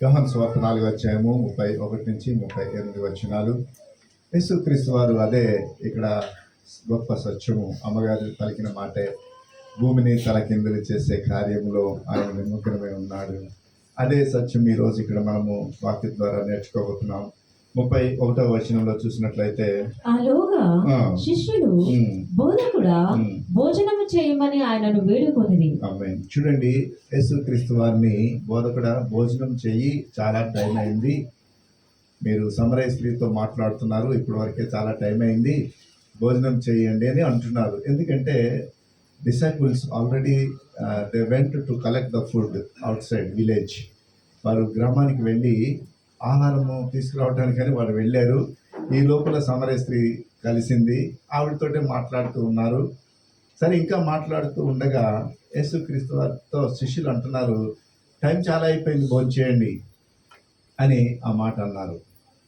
యోహన్ స్వార్థ నాలుగు అధ్యాయము ముప్పై ఒకటి నుంచి ముప్పై ఎనిమిది వచనాలు. యేసుక్రీస్తు వారు అదే ఇక్కడ గొప్ప సత్యము. అమ్మగారు పలికిన మాటే భూమిని తలకిందులు చేసే కార్యంలో ఆయన నిమగ్నమై ఉన్నాడు. అదే సత్యం ఈ రోజు ఇక్కడ మనము వాక్య ద్వారా నేర్చుకోబోతున్నాం. ముప్పై ఒకటో వచనంలో చూసినట్లయితే ఉమ్, బోధకుడా. భోజనము చేయమని ఆయనను వేడుకొనిది చూడండి యేసుక్రీస్తు వారిని బోధకుడ భోజనం చెయ్యి చాలా టైం అయింది. మీరు సమరయ స్త్రీతో మాట్లాడుతున్నారు ఇప్పటి వరకే చాలా టైం అయింది. భోజనం చేయండి అని అంటున్నారు. ఎందుకంటే disciples already they went to collect the food outside village వారు గ్రామానికి వెళ్ళి ఆహారము తీసుకురావడానికని వారు వెళ్ళారు. ఈ లోపల సమరయ స్త్రీ కలిసింది. ఆవిడతోటే మాట్లాడుతూ ఉన్నారు. సరే ఇంకా మాట్లాడుతూ ఉండగా యేసుక్రీస్తు వారితో శిష్యులు అంటున్నారు టైం చాలా అయిపోయింది భోజనం చేయండి అని ఆ మాట అన్నారు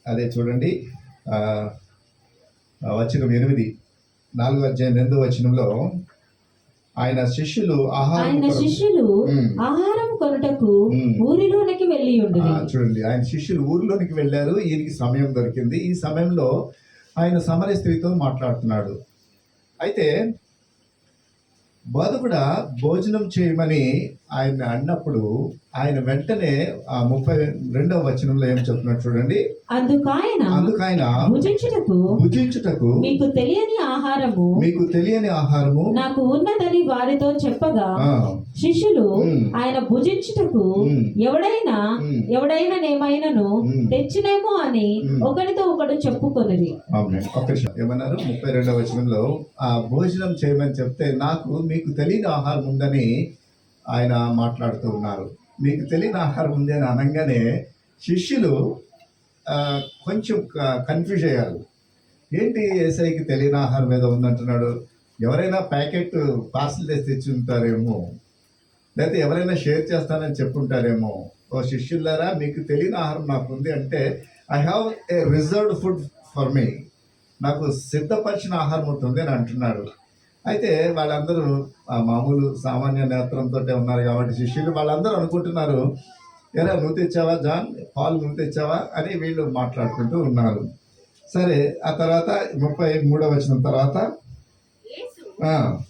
అదే చూడండి వచనం ఎనిమిది నాలుగు అధ్యాయం రెండో వచనంలో ఆయన శిష్యులు ఆహారం ఆయన శిష్యులు. ఆహారం కొనుటకు. ఊరిలోనికి వెళ్ళి చూడండి ఆయన శిష్యులు ఊరిలోనికి వెళ్ళారు ఈయనకి సమయం దొరికింది ఈ సమయంలో ఆయన సమర స్త్రీతో మాట్లాడుతున్నాడు అయితే బోధకుడ భోజనం చేయమని ఆయన అన్నప్పుడు ఆయన వెంటనే ఆ ముప్పై రెండవ వచనంలో ఏం చెప్తున్నాడు చూడండి అందుకు ఆయన అందుకు ఆయన భుజించుటకు భుజించుటకు మీకు తెలియని ఆహారము మీకు తెలియని ఆహారము నాకు ఉన్నదని వారితో చెప్పగా శిష్యులు. ఆయన భుజించుటకు. ఎవడైనా. ఎవడైనా నేమైనను. తెచ్చినేమో అని. ఒకరితో ఒకడు నిమిషం. ఏమన్నారు ముప్పై రెండవ వచనంలో ఆ భోజనం చేయమని చెప్తే నాకు మీకు తెలియని ఆహారం ఉందని ఆయన మాట్లాడుతూ ఉన్నారు మీకు తెలియని ఆహారం ఉంది అని అనగానే శిష్యులు కొంచెం కన్ఫ్యూజ్ అయ్యారు. ఏంటి ఏసైకి తెలియని ఆహారం ఏదో ఉందంటున్నాడు? ఎవరైనా ప్యాకెట్ పార్సల్ చేసి తెచ్చి ఉంటారేమో లేకపోతే ఎవరైనా షేర్ చేస్తానని చెప్పుంటారేమో? ఓ శిష్యులారా మీకు తెలియని ఆహారం నాకు ఉంది అంటే I have a reserved food for me నాకు సిద్ధపరిచిన ఆహారం ఉంటుంది అని అంటున్నాడు. అయితే వాళ్ళందరూ ఆ మామూలు సామాన్య నేత్రంతో ఉన్నారు కాబట్టి శిష్యులు వాళ్ళందరూ అనుకుంటున్నారు ఎరా నువ్వు తెచ్చావా జాన్? పాలు నువ్వు తెచ్చావా? అని వీళ్ళు మాట్లాడుకుంటూ ఉన్నారు. సరే ఆ తర్వాత ముప్పై మూడో వచ్చిన తర్వాత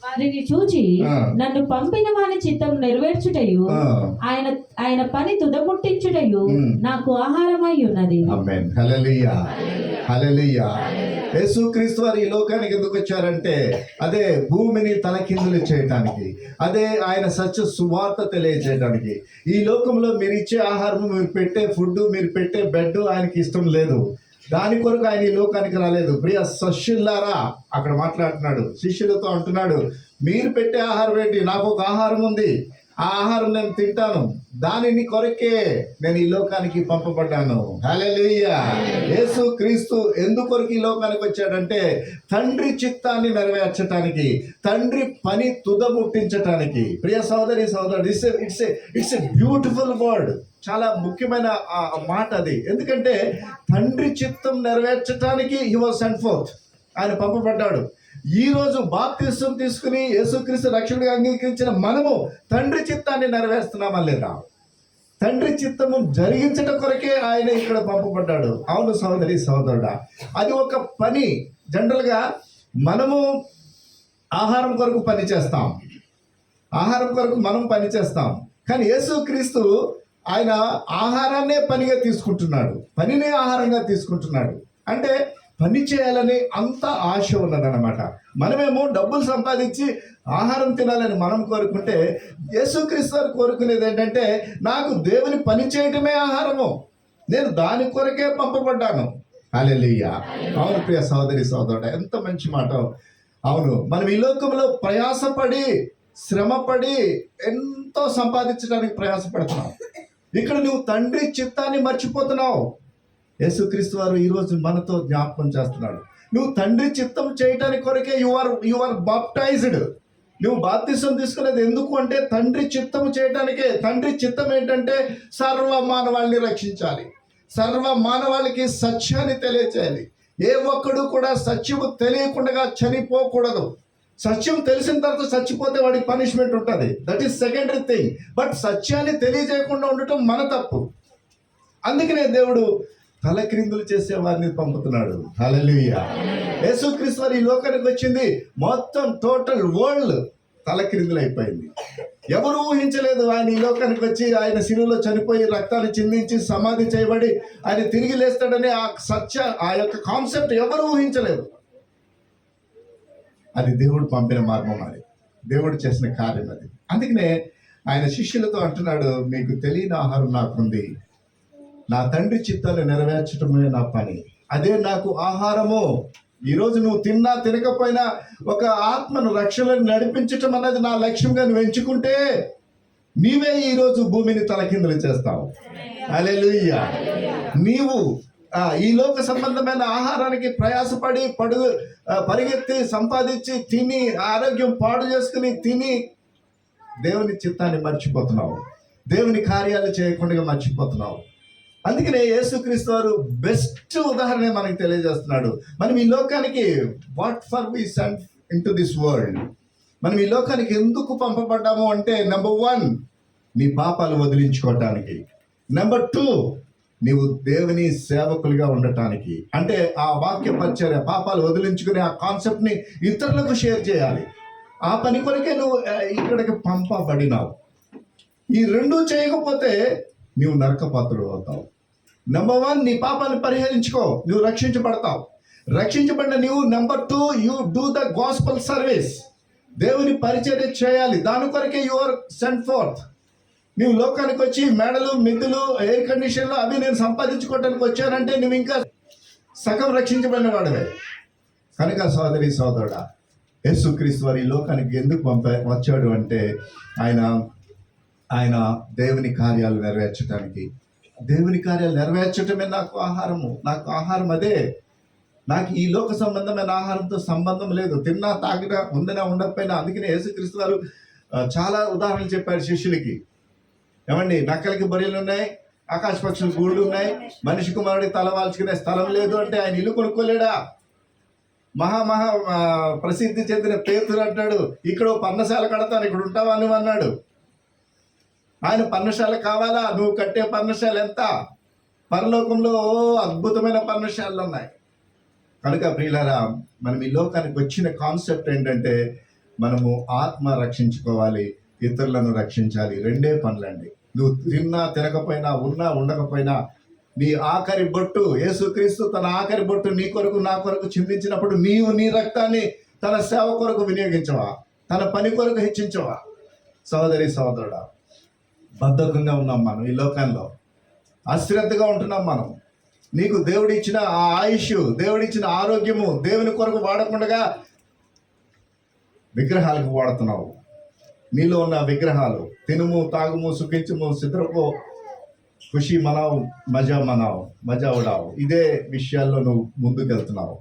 వారిని చూచి. నన్ను పంపిన వాని చిత్తం నెరవేర్చుటయు ఆయన ఆయన పని తుదముట్టించుటయు. నాకు ఆహారమై ఉన్నది. ఆమేన్. హల్లెలూయా. హల్లెలూయా. యేసుక్రీస్తు వారు ఈ లోకానికి ఎందుకు వచ్చారంటే అదే భూమిని తలకిందులు చేయటానికి అదే ఆయన సత్య సువార్త తెలియజేయడానికి ఈ లోకంలో మీరు ఇచ్చే ఆహారం మీరు పెట్టే ఫుడ్ మీరు పెట్టే బెడ్ ఆయనకి ఇష్టం లేదు. దాని కొరకు ఆయన ఈ లోకానికి రాలేదు. ప్రియ శిష్యులారా అక్కడ మాట్లాడుతున్నాడు శిష్యులతో అంటున్నాడు మీరు పెట్టే ఆహారం ఏంటి? నాకు ఒక ఆహారం ఉంది. ఆ ఆహారం నేను తింటాను. దానిని కొరకే నేను ఈ లోకానికి పంపబడ్డాను. హల్లెలూయా. యేసు క్రీస్తు ఎందుకొరకు ఈ లోకానికి వచ్చాడంటే తండ్రి చిత్తాన్ని నెరవేర్చడానికి తండ్రి పని తుదముట్టించటానికి ప్రియ సోదరి సోదరుడు it's it's it's a beautiful word. చాలా ముఖ్యమైన ఆ మాట అది. ఎందుకంటే తండ్రి చిత్తం నెరవేర్చడానికి హీ వాజ్ సెంట్ ఫోర్త్ ఆయన పంపబడ్డాడు. ఈ రోజు తీసుకుని యేసుక్రీస్తు రక్షకుడిగా అంగీకరించిన మనము తండ్రి చిత్తాన్ని నెరవేరుస్తున్నామా లేదా? తండ్రి చిత్తము జరిగించడం కొరకే ఆయన ఇక్కడ పంపబడ్డాడు. అవును సోదరి సోదరుడా అది ఒక పని. జనరల్గా మనము ఆహారం కొరకు పని చేస్తాం. ఆహారం కొరకు మనం పని చేస్తాం. కానీ యేసుక్రీస్తు ఆయన ఆహారాన్నే పనిగా తీసుకుంటున్నాడు. పనినే ఆహారంగా తీసుకుంటున్నాడు. అంటే పని చేయాలని అంత ఆశ ఉన్నదన్నమాట. మనమేమో డబ్బులు సంపాదించి ఆహారం తినాలని మనం కోరుకుంటే యేసుక్రీస్తు కోరుకునేది ఏంటంటే నాకు దేవుని పని చేయటమే ఆహారము. నేను దాని కొరకే పంపబడ్డాను. అలెలుయ్య అవును ప్రియ సోదరి సోదరుడు ఎంత మంచి మాట. అవును మనం ఈ లోకంలో ప్రయాసపడి శ్రమపడి ఎంతో సంపాదించడానికి ప్రయాసపడుతున్నాం. ఇక్కడ నువ్వు తండ్రి చిత్తాన్ని మర్చిపోతున్నావు. యేసుక్రీస్తు వారు ఈరోజు మనతో జ్ఞాపకం చేస్తున్నాడు. నువ్వు తండ్రి చిత్తం చేయటానికి కొరకే you are you are baptized నువ్వు బాప్తిసం తీసుకునేది ఎందుకు అంటే తండ్రి చిత్తము చేయటానికే. తండ్రి చిత్తం ఏంటంటే సర్వ మానవాళ్ళని రక్షించాలి. సర్వ మానవాళికి సత్యాన్ని తెలియచేయాలి. ఏ ఒక్కడు కూడా సత్యము తెలియకుండా చనిపోకూడదు. సత్యం తెలిసిన తర్వాత చచ్చిపోతే వాడికి పనిష్మెంట్ ఉంటుంది. That is secondary thing but సత్యాన్ని తెలియజేయకుండా ఉండటం మన తప్పు. అందుకనే దేవుడు తలక్రిందులు చేసే వారిని పంపుతున్నాడు. హల్లెలూయా. యేసుక్రీస్తు వారి ఈ లోకానికి వచ్చింది. మొత్తం టోటల్ వరల్డ్ తలక్రిందులు అయిపోయింది ఎవరు ఊహించలేదు ఆయన ఈ లోకానికి వచ్చి ఆయన శిలువలో చనిపోయి రక్తాన్ని చిందించి సమాధి చేయబడి ఆయన తిరిగి లేస్తాడని ఆ సత్య ఆ యొక్క కాన్సెప్ట్ ఎవరు ఊహించలేదు. అది దేవుడు పంపిన మార్గం అది. దేవుడు చేసిన కార్యం అది. అందుకనే ఆయన శిష్యులతో అంటున్నాడు మీకు తెలియని ఆహారం నాకుంది. నా తండ్రి చిత్తాన్ని నెరవేర్చడమే నా పని. అదే నాకు ఆహారము. ఈరోజు నువ్వు తిన్నా తినకపోయినా ఒక ఆత్మను రక్షణను నడిపించటం అన్నది నా లక్ష్యంగా నువ్వు ఎంచుకుంటే నీవే ఈరోజు భూమిని తలకిందులు చేస్తావు. అలెలుయ్య నీవు ఈ లోక సంబంధమైన ఆహారానికి ప్రయాసపడి పడుగు పరిగెత్తి సంపాదించి తిని ఆరోగ్యం పాడు చేసుకుని తిని దేవుని చిత్తాన్ని మర్చిపోతున్నావు. దేవుని కార్యాలు చేయకుండా మర్చిపోతున్నావు. అందుకనే యేసుక్రీస్తు వారు బెస్ట్ ఉదాహరణ మనకి తెలియజేస్తున్నాడు. మనం ఈ లోకానికి what for we sent into this world మనం ఈ లోకానికి ఎందుకు పంపబడ్డాము అంటే నెంబర్ వన్ నీ పాపాలు వదిలించుకోవటానికి. నెంబర్ టూ నీవు దేవుని సేవకులుగా ఉండటానికి. అంటే ఆ వాక్య పరిచర్య పాపాలు వదిలించుకునే ఆ కాన్సెప్ట్ని ఇతరులకు షేర్ చేయాలి. ఆ పని కొరకే నువ్వు ఇక్కడికి పంపబడినావు. ఈ రెండు చేయకపోతే నీవు నరకపాత్రుడు అవుతావు. నెంబర్ వన్ నీ పాపాన్ని పరిహరించుకో. నువ్వు రక్షించబడతావు. రక్షించబడిన నీవు. Number two you do the gospel service దేవుని పరిచర్య చేయాలి. దాని కొరకే యువర్ సెంట్ ఫోర్త్ నువ్వు లోకానికి వచ్చి మెడలు మిద్దులు ఎయిర్ కండిషన్లు అవి నేను సంపాదించుకోవడానికి వచ్చానంటే నువ్వు ఇంకా సగం రక్షించబడిన వాడవే. కనుక సోదరి సోదరుడా యేసుక్రీస్తు వారి లోకానికి ఎందుకు పంప వచ్చాడు అంటే ఆయన ఆయన దేవుని కార్యాలు నెరవేర్చడానికి దేవుని కార్యాలు నెరవేర్చటమే నాకు ఆహారము. నాకు ఆహారం అదే. నాకు ఈ లోక సంబంధమైన ఆహారంతో సంబంధం లేదు. తిన్నా తాగినా ఉందనా ఉండకపోయినా అందుకనే యేసుక్రీస్తు వారు చాలా ఉదాహరణలు చెప్పారు శిష్యులకి. ఏమండి? నక్కలకి బొరియలు ఉన్నాయి ఆకాశ పక్షులు గూళ్ళు ఉన్నాయి మనిషి కుమారుడికి తల వాల్చుకునే స్థలం లేదు అంటే ఆయన ఇల్లు కొనుక్కోలేడా? మహా మహా ప్రసిద్ధి చెందిన పేతురు అంటాడు ఇక్కడ ఓ పర్ణశాల కడతాను ఇక్కడ ఉంటావా నువ్వు? అన్నాడు. ఆయన పర్ణశాల కావాలా? నువ్వు కట్టే పర్ణశాల ఎంత? పరలోకంలో అద్భుతమైన పర్ణశాలలు ఉన్నాయి. కనుక ప్రియులారా మనం ఈ లోకానికి వచ్చిన కాన్సెప్ట్ ఏంటంటే మనము ఆత్మ రక్షించుకోవాలి ఇతరులను రక్షించాలి. రెండే పనులండి. నువ్వు తిన్నా తినకపోయినా ఉన్నా ఉండకపోయినా నీ ఆఖరి బొట్టు యేసుక్రీస్తు తన ఆఖరి బొట్టు నీ కొరకు నా కొరకు చిందించినప్పుడు నీవు నీ రక్తాన్ని తన సేవ కొరకు వినియోగించవా? తన పని కొరకు హెచ్చించవా? సోదరి సోదరుడా బద్ధకంగా ఉన్నాం మనం ఈ లోకంలో. అశ్రద్ధగా ఉంటున్నాం మనం. నీకు దేవుడిచ్చిన ఆ ఆయుష్ దేవుడిచ్చిన ఆరోగ్యము దేవుని కొరకు వాడకుండా విగ్రహాలకు వాడుతున్నావు. నీలో ఉన్న విగ్రహాలు తినుము తాగుము సుఖించుము సిద్రపో ఖుషి మనావు మజా మనావు మజా ఉడావు. ఇదే విషయాల్లో నువ్వు ముందుకెళ్తున్నావు.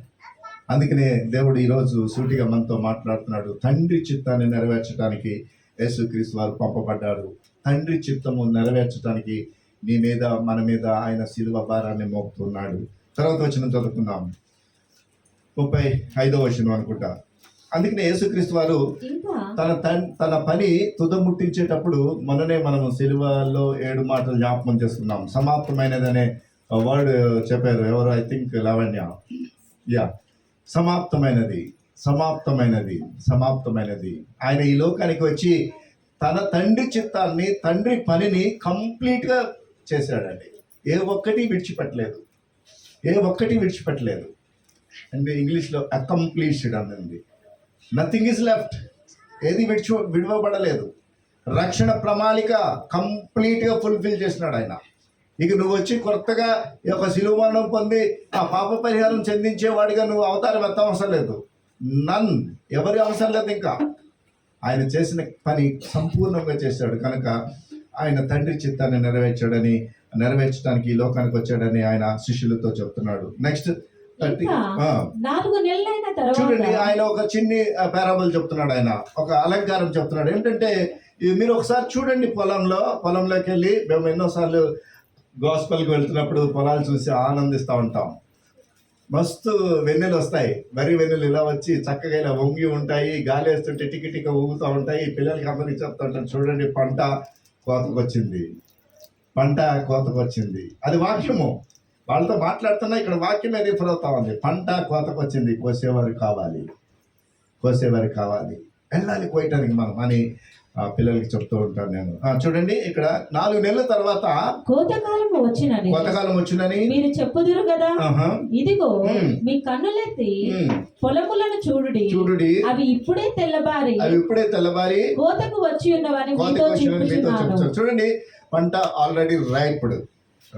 అందుకనే దేవుడు ఈరోజు సూటిగా మనతో మాట్లాడుతున్నాడు. తండ్రి చిత్తాన్ని నెరవేర్చడానికి యేసుక్రీస్తు వారు పంపబడ్డాడు. తండ్రి చిత్తము నెరవేర్చడానికి నీ మీద మన మీద ఆయన శిలువ భారాన్ని మోపుతున్నాడు. తర్వాత వచ్చిన చదువుకుందాం. ముప్పై ఐదో వచనం అనుకుంటా. అందుకనే యేసుక్రీస్తు వారు తన తన్- పని తుదముట్టించేటప్పుడు మొన్ననే మనం సిలువలో ఏడు మాటలు జ్ఞాపకం చేసుకున్నాం సమాప్తమైనదనే వర్డ్ చెప్పారు. ఎవరు? I think Lavanya. యా సమాప్తమైనది సమాప్తమైనది సమాప్తమైనది. ఆయన ఈ లోకానికి వచ్చి తన తండ్రి చిత్తాన్ని తండ్రి పనిని కంప్లీట్గా చేశాడండి. ఏ ఒక్కటి విడిచిపెట్టలేదు. ఏ ఒక్కటి విడిచిపెట్టలేదు. అంటే ఇంగ్లీష్లో అకంప్లీష్డ్ అన్నది నథింగ్ ఇస్ లెఫ్ట్ ఏది విడిచి విడవబడలేదు. రక్షణ ప్రణాళిక కంప్లీట్గా ఫుల్ఫిల్ చేసినాడు ఆయన. ఇక నువ్వు వచ్చి కొత్తగా ఈ యొక్క శిలువ పొంది ఆ పాప పరిహారం చెందించేవాడిగా నువ్వు అవతారం ఎత్త అవసరం లేదు. నన్ ఎవరి అవసరం లేదు ఇంకా. ఆయన చేసిన పని సంపూర్ణంగా చేశాడు. కనుక ఆయన తండ్రి చిత్తాన్ని నెరవేర్చాడని నెరవేర్చడానికి ఈ లోకానికి వచ్చాడని ఆయన శిష్యులతో చెప్తున్నాడు. నెక్స్ట్ చూడండి ఆయన ఒక చిన్ని పారాబుల్ చెప్తున్నాడు ఆయన. ఒక అలంకారం చెప్తున్నాడు. ఏంటంటే మీరు ఒకసారి చూడండి పొలంలో పొలంలోకి వెళ్ళి మేము ఎన్నోసార్లు గోస్పల్కి వెళ్తున్నప్పుడు పొలాలు చూసి ఆనందిస్తూ ఉంటాం. మస్తు వెన్నెలు వస్తాయి. వరి వెన్నెలు ఇలా వచ్చి చక్కగా ఇలా వంగి ఉంటాయి. గాలి వేస్తుంటే టికిటిక ఊగుతూ ఉంటాయి. పిల్లలకి అందరికి చెప్తా ఉంటారు చూడండి పంట కోతకు వచ్చింది. పంట కోతకు వచ్చింది. అది వాక్యము. వాళ్ళతో మాట్లాడుతున్నా ఇక్కడ వాక్యమే రిఫర్ అవుతా ఉంది. పంట కోతకొచ్చింది కోసేవారు కావాలి. కోసేవారు కావాలి. వెళ్ళాలి కోయటానికి మనం అని పిల్లలకి చెప్తూ ఉంటాను నేను. చూడండి ఇక్కడ నాలుగు నెలల తర్వాత కోతకాలము వచ్చినది. కోతకాలం వచ్చిందని మీరు చెప్పుదురు కదా? ఇదిగో. మీ కన్నులెత్తి పొలములను చూడుడి. చూడుడి. అవి ఇప్పుడే తెల్లబారి. అవి ఇప్పుడే తెల్లబారి. కోతకు వచ్చి ఉన్నవని చూడండి పంట ఆల్రెడీ రాయిపుడు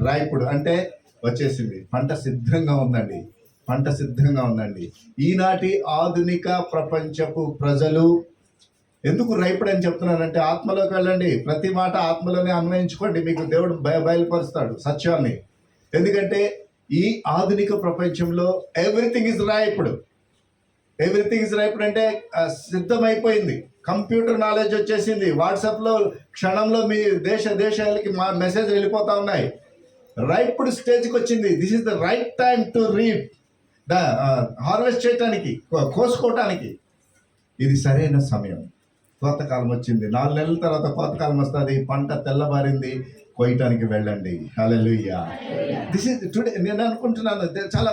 రాయిపుడు అంటే వచ్చేసింది. పంట సిద్ధంగా ఉందండి. పంట సిద్ధంగా ఉందండి. ఈనాటి ఆధునిక ప్రపంచపు ప్రజలు ఎందుకు రైపుడు అని చెప్తున్నానంటే ఆత్మలోకి వెళ్ళండి. ప్రతి మాట ఆత్మలోనే అన్వయించుకోండి. మీకు దేవుడు బయ బయలుపరుస్తాడు సత్యాన్ని. ఎందుకంటే ఈ ఆధునిక ప్రపంచంలో everything is ripened everything is ripened అంటే సిద్ధమైపోయింది. కంప్యూటర్ నాలెడ్జ్ వచ్చేసింది. వాట్సాప్లో క్షణంలో మీ దేశ దేశాలకి మా మెసేజ్ వెళ్ళిపోతా ఉన్నాయి. రైప్పుడు స్టేజ్కి వచ్చింది. This is the right time to reap the harvest చేయటానికి కో- కోసుకోవటానికి ఇది సరైన సమయం. కోతకాలం వచ్చింది. నాలుగు నెలల తర్వాత కోతకాలం వస్తుంది. పంట తెల్లబారింది. కొయ్యటానికి వెళ్ళండి. హలలుయ్యా దిస్ ఇస్ టుడే నేను అనుకుంటున్నాను చాలా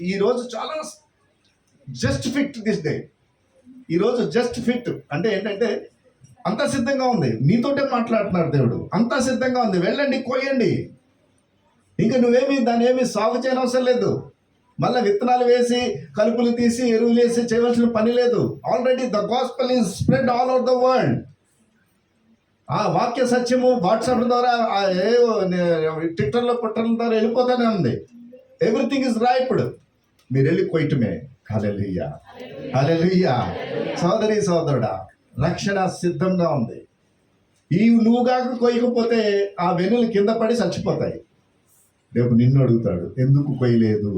ఈరోజు చాలా జస్ట్ ఫిట్ దిస్ డే ఈరోజు జస్ట్ ఫిట్ అంటే ఏంటంటే అంత సిద్ధంగా ఉంది. మీతోటే మాట్లాడుతున్నాడు దేవుడు. అంతా సిద్ధంగా ఉంది. వెళ్ళండి కోయండి ఇంకా నువ్వేమి దాన్ని ఏమి సాగు చేయనవసరం లేదు. మళ్ళీ విత్తనాలు వేసి కలుపులు తీసి ఎరువులు వేసి చేయవలసిన పని లేదు. Already the gospel is spread all over the world ఆ వాక్య సత్యము వాట్సాప్ ద్వారా ఆ ట్విట్టర్లో పుట్టడం ద్వారా వెళ్ళిపోతానే ఉంది. ఎవ్రీథింగ్ ఇస్ రాయిపుడ్ మీరు వెళ్ళి కొయ్యటమే. హల్లెలూయా హల్లెలూయా సోదరి సోదరుడా రక్షణ సిద్ధంగా ఉంది. ఈ నువ్వు కాక కొయ్యకపోతే ఆ వెన్నులు కింద పడి చచ్చిపోతాయి. రేపు నిన్ను అడుగుతాడు ఎందుకు కొయ్యలేదు?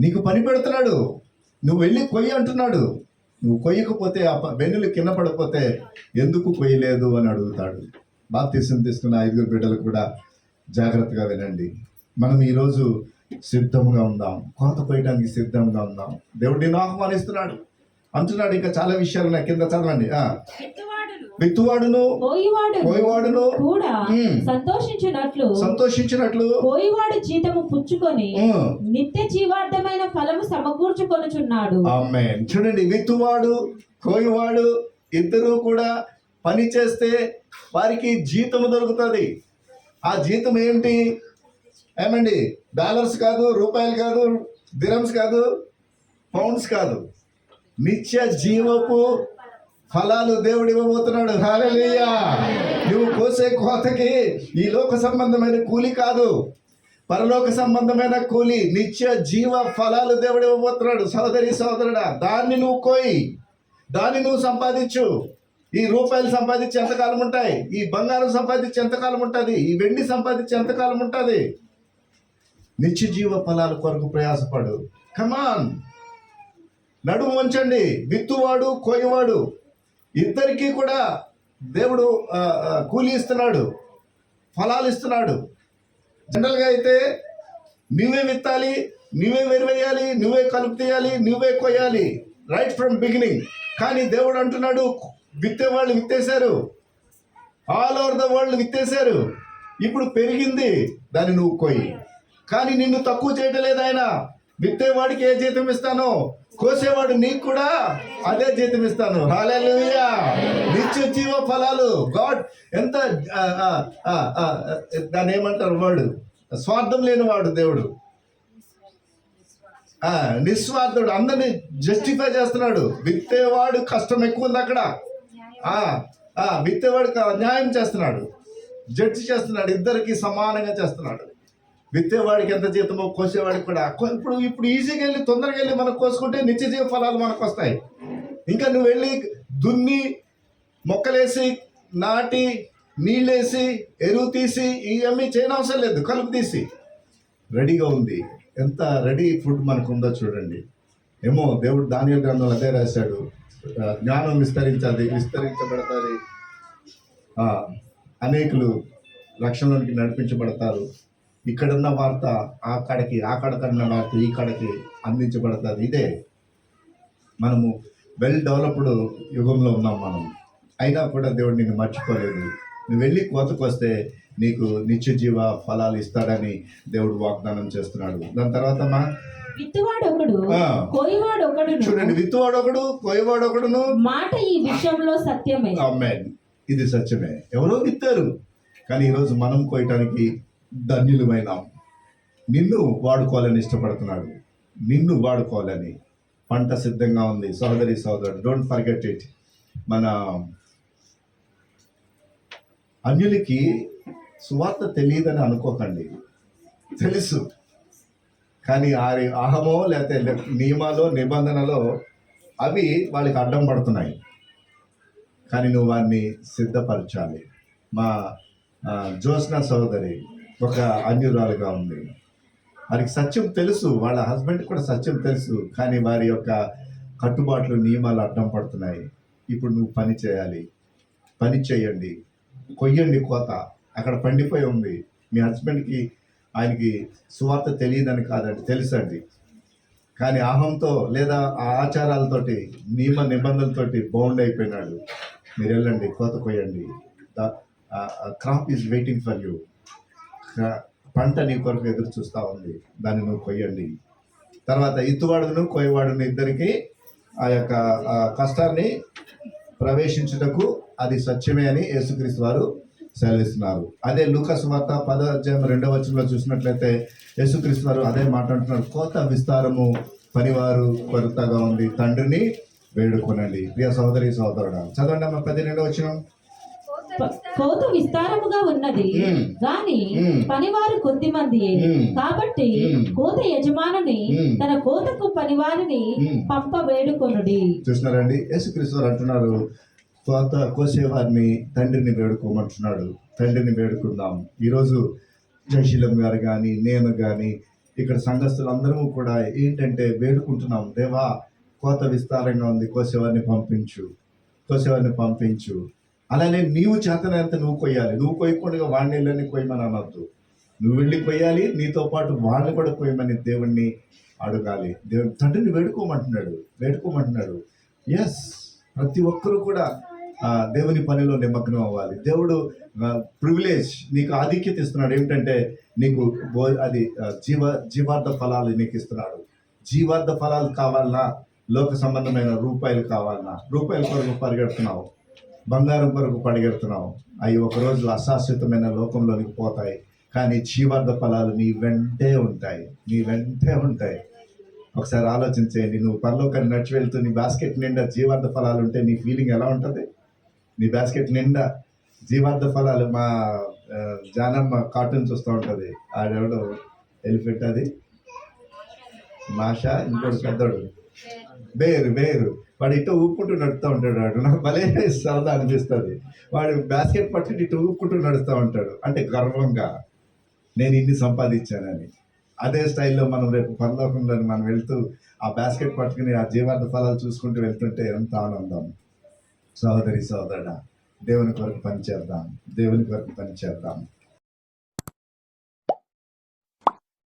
నీకు పని పెడుతున్నాడు. నువ్వు వెళ్ళి కొయ్యి అంటున్నాడు. నువ్వు కొయ్యకపోతే ఆ ప- వెన్నులు కింద పడిపోతే ఎందుకు కొయ్యలేదు అని అడుగుతాడు. బాప్తీసం తీసుకున్న ఐదుగురు బిడ్డలు కూడా జాగ్రత్తగా వినండి. మనం ఈరోజు సిద్ధంగా ఉందాం. కోత కొయ్యడానికి సిద్ధంగా ఉందాం. దేవుడిని ఆహ్వానిస్తున్నాడు. అంటున్నాడు ఇంకా చాలా విషయాలు ఉన్నాయి. కింద చదవండి. విత్తువాడును. కోయవాడును కూడా. సంతోషించినట్లు సంతోషించినట్లు కోయివాడు జీతము పుచ్చుకొని నిత్య జీవార్థమైన ఫలము సమకూర్చుకొనుచున్నాడు. ఆమేన్. చూడండి విత్తువాడు కోయివాడు ఇద్దరు కూడా పని చేస్తే వారికి జీతం దొరుకుతుంది. ఆ జీతం ఏంటి? ఏమండి? డాలర్స్ కాదు రూపాయలు కాదు దిరమ్స్ కాదు పౌండ్స్ కాదు. నిత్య జీవపు ఫలాలు దేవుడు ఇవ్వబోతున్నాడు. హాలెలూయా నువ్వు కోసే కోతకి ఈ లోక సంబంధమైన కూలి కాదు. పరలోక సంబంధమైన కూలి నిత్య జీవ ఫలాలు దేవుడు ఇవ్వబోతున్నాడు. సోదరి సోదరుడా దాన్ని నువ్వు కోయి. దాన్ని నువ్వు సంపాదించు. ఈ రూపాయలు సంపాదించి ఎంతకాలం ఉంటాయి? ఈ బంగారం సంపాదించి ఎంతకాలం ఉంటుంది? ఈ వెండి సంపాదించి ఎంతకాలం ఉంటుంది? నిత్య జీవ ఫలాల కొరకు ప్రయాసపడు. కమాన్ నడుము ఉంచండి విత్తువాడు కోయవాడు. ఇద్దరికీ కూడా దేవుడు కూలి ఇస్తున్నాడు ఫలాలు ఇస్తున్నాడు. జనరల్గా అయితే నువ్వే విత్తాలి నువ్వే వెరివేయాలి నువ్వే కలుపు తీయాలి నువ్వే కొయ్యాలి రైట్ ఫ్రమ్ బిగినింగ్ కానీ దేవుడు అంటున్నాడు విత్తే వాళ్ళు విత్తేశారు. ఆల్ ఓవర్ ద వరల్డ్ విత్తేశారు. ఇప్పుడు పెరిగింది దాన్ని నువ్వు కొయ్యి. కానీ నిన్ను తక్కువ చేయటం లేదు ఆయన. విత్తేవాడికి ఏ జీతం ఇస్తానో? కోసేవాడు నీకు కూడా అదే జీతం ఇస్తాను. హాలూయా నిత్య జీవ ఫలాలు. గాడ్ ఎంత దాన్ని ఏమంటారు వాడు? స్వార్థం లేనివాడు దేవుడు. నిస్వార్థుడు. అందరినీ జస్టిఫై చేస్తున్నాడు. విత్తేవాడు కష్టం ఎక్కువ ఉంది అక్కడ. విత్తేవాడు క- న్యాయం చేస్తున్నాడు. జడ్జి చేస్తున్నాడు. ఇద్దరికి సమానంగా చేస్తున్నాడు. విత్తేవాడికి ఎంత జీతమో కోసేవాడికి కూడా ఇప్పుడు ఇప్పుడు ఈజీగా వెళ్ళి తొందరగా వెళ్ళి మనం కోసుకుంటే నిత్య జీవ ఫలాలు మనకు వస్తాయి. ఇంకా నువ్వు వెళ్ళి దున్ని మొక్కలేసి నాటి నీళ్ళేసి ఎరువు తీసి ఇవన్నీ చేయనవసరం లేదు కలుపు తీసి. రెడీగా ఉంది. ఎంత రెడీ ఫుడ్ మనకు ఉందో చూడండి. ఏమో దేవుడు ధాన్య గ్రంథంలో అదే రాశాడు. జ్ఞానం విస్తరించాలి విస్తరించబడతాది. అనేకులు రక్షణలోనికి నడిపించబడతారు. ఇక్కడున్న వార్త ఆ కడకి ఆ కడకన్న వార్త ఈ కడకి అందించబడతాది. ఇదే మనము వెల్ డెవలప్డ్ యుగంలో ఉన్నాం మనం. అయినా కూడా దేవుడు నిన్ను మర్చిపోలేదు. నువ్వు వెళ్ళి కోతకు వస్తే నీకు నిత్య జీవ ఫలాలు ఇస్తాడని దేవుడు వాగ్దానం చేస్తున్నాడు. దాని తర్వాత మా చూడండి విత్తువాడు ఒకడు కోయవాడు ఒకడును మాట ఈ విషయంలో సత్యమే. అమ్మాయి ఇది సత్యమే. ఎవరో విత్తారు. కానీ ఈరోజు మనం కోయటానికి ధన్యులమైనాం. నిన్ను వాడుకోవాలని ఇష్టపడుతున్నాడు. నిన్ను వాడుకోవాలని పంట సిద్ధంగా ఉంది. సహోదరి సహోదరుడు డోంట్ ఫర్గెట్ ఇట్ మన అన్యులకి సువార్త తెలియదని అనుకోకండి. తెలుసు. కానీ ఆ అహమో లేకపోతే నియమాలో నిబంధనలో అవి వాళ్ళకి అడ్డం పడుతున్నాయి. కానీ నువ్వు వారిని సిద్ధపరచాలి. మా ఆ, జ్యోత్స్న సహోదరి ఒక అన్యురాలుగా ఉంది. వారికి సత్యం తెలుసు. వాళ్ళ హస్బెండ్ కూడా సత్యం తెలుసు. కానీ వారి యొక్క కట్టుబాట్లు నియమాలు అడ్డం పడుతున్నాయి. ఇప్పుడు నువ్వు పని చేయాలి. పని చేయండి. కొయ్యండి కోత. అక్కడ పండిపోయి ఉంది. మీ హస్బెండ్కి ఆయనకి సువార్త తెలియదని కాదండి. తెలుసండి. కానీ అహంతో లేదా ఆ ఆచారాలతోటి నియమ నిబంధనలతోటి బౌండ్ అయిపోయినాడు. మీరు వెళ్ళండి. కోత కొయ్యండి. The crop is waiting for you. పంట నీ కొరకు ఎదురు చూస్తూ ఉంది. దాన్ని నువ్వు కొయ్యండి. తర్వాత ఇత్తువాడును కొయ్యవాడును ఇద్దరికి ఆ యొక్క కష్టాన్ని ప్రవేశించుటకు అది సత్యమే అని యేసుక్రీస్తు వారు సెలవిస్తున్నారు. అదే లూకస్ వార్త పద రెండవ వచనంలో చూసినట్లయితే యేసుక్రీస్తు వారు అదే మాట్లాడుతున్నారు కోత విస్తారము పనివారు కొరతగా ఉంది. తండ్రిని వేడుకొనండి. ప్రియ సహోదరి సహోదరుడు చదవండి అమ్మ పది వచ్చిన. వచనం కోత విస్తారముగా ఉన్నది. గాని. పనివారు కొద్ది మంది. కాబట్టి. కోత యజమానుని. తన కోతకు పనివారిని. పంప వేడుకొనుడి చూస్తున్నారండి యేసుక్రీస్తు అంటున్నారు కోత కోసేవారిని తండ్రిని వేడుకోమంటున్నాడు తండ్రిని వేడుకుందాం ఈరోజు జయశీలం గారు కానీ నేను కానీ ఇక్కడ సంఘస్థులందరము కూడా ఏంటంటే వేడుకుంటున్నాం దేవా కోత విస్తారంగా ఉంది కోసేవారిని పంపించు కోసేవారిని పంపించు అలానే నీవు చేతనంత నువ్వు కొయ్యాలి. నువ్వు కొయ్యకుండా వాడిని వెళ్ళని కొయ్యమని అనొద్దు నువ్వు వెళ్ళి కొయ్యాలి నీతో పాటు వాళ్ళని కూడా కొయ్యమని దేవుణ్ణి అడగాలి. దేవుని తండ్రిని వేడుకోమంటున్నాడు వేడుకోమంటున్నాడు. ఎస్ ప్రతి ఒక్కరూ కూడా దేవుని పనిలో నిమగ్నం అవ్వాలి. దేవుడు ప్రివిలేజ్ నీకు ఆధిక్యత ఇస్తున్నాడు. ఏమిటంటే నీకు అది జీవ జీవార్థ ఫలాలు నీకు ఇస్తున్నాడు. జీవార్థ ఫలాలు కావాలన్నా లోక సంబంధమైన రూపాయలు కావాలన్నా రూపాయల కొరకు పరిగెడుతున్నావు. బంగారం కొరకు పరిగెడుతున్నావు అవి ఒకరోజు అశాశ్వతమైన లోకంలోనికి పోతాయి. కానీ జీవార్థ ఫలాలు నీ వెంటే ఉంటాయి. నీ వెంటే ఉంటాయి. ఒకసారి ఆలోచించేయండి నువ్వు పరలోకాన్ని నడిచి వెళ్తూ నీ బాస్కెట్ నిండా జీవార్థ ఫలాలు ఉంటే నీ ఫీలింగ్ ఎలా ఉంటుంది? నీ బాస్కెట్ నిండా జీవార్థ ఫలాలు మా జానమ్మ కార్టూన్ చూస్తూ ఉంటుంది. ఆడెవడు? ఎలిఫెంట్ అది. మాష? ఇంకోటి పెద్దోడు. బేరు బేరు. వాడు ఇటు ఊపుకుంటూ నడుస్తూ ఉంటాడు వాడు. నాకు భలే సరదా అనిపిస్తుంది. వాడు బాస్కెట్ పట్టుకుని ఇటు ఊపుకుంటూ నడుస్తూ ఉంటాడు. అంటే గర్వంగా. నేను ఇన్ని సంపాదించానని. అదే స్టైల్లో మనం రేపు పరలోకంలో మనం వెళ్తూ ఆ బాస్కెట్ పట్టుకుని ఆ జీవార్థ ఫలాలు చూసుకుంటూ వెళ్తుంటే ఎంత ఆనందం. సహోదరి సహోదరుడా దేవుని కొరకు పనిచేద్దాం. దేవుని కొరకు పనిచేద్దాం.